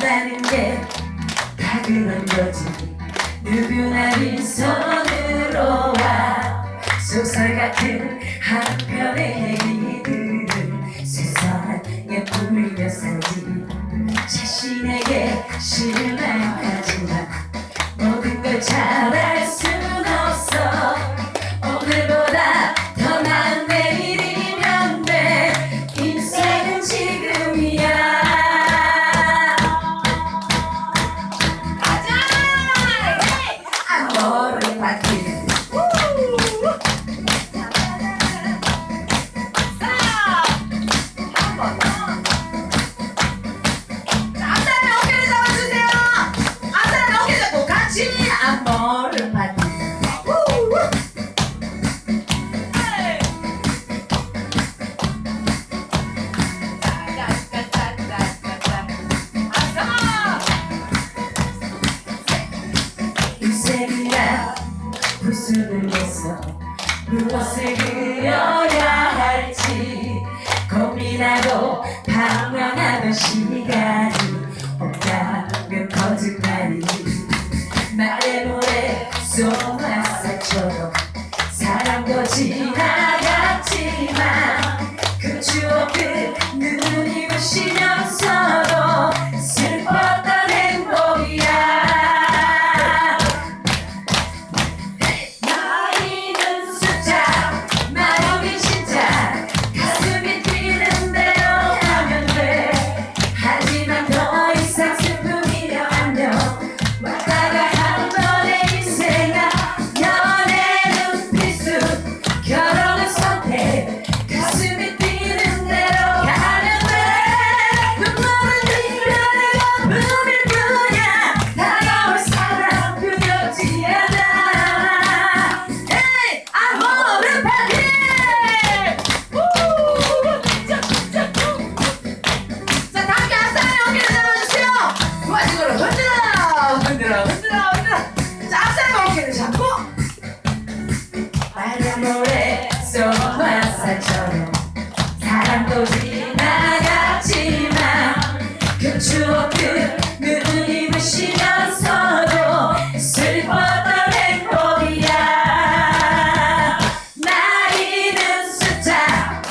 산다는 게 다 그런 거지. 누구나 빈손으로 와. 소설 같은 한 편의 행위들을 세상한 예쁨을 몇살지 자신에게 실망하지 마 모든 걸 잘해 웃음을겠어 무엇을 그려야 할지 고민하고 방황하던 시간이 없다면 거짓말이 말해 노래 소나사처럼 사랑도 지나 손을 잡고 바닷물에 쏘마사처럼. 사랑도 지나갔지만 그 추억들 눈이 부시면서도 슬펐던 행복이야. 나이는 숫자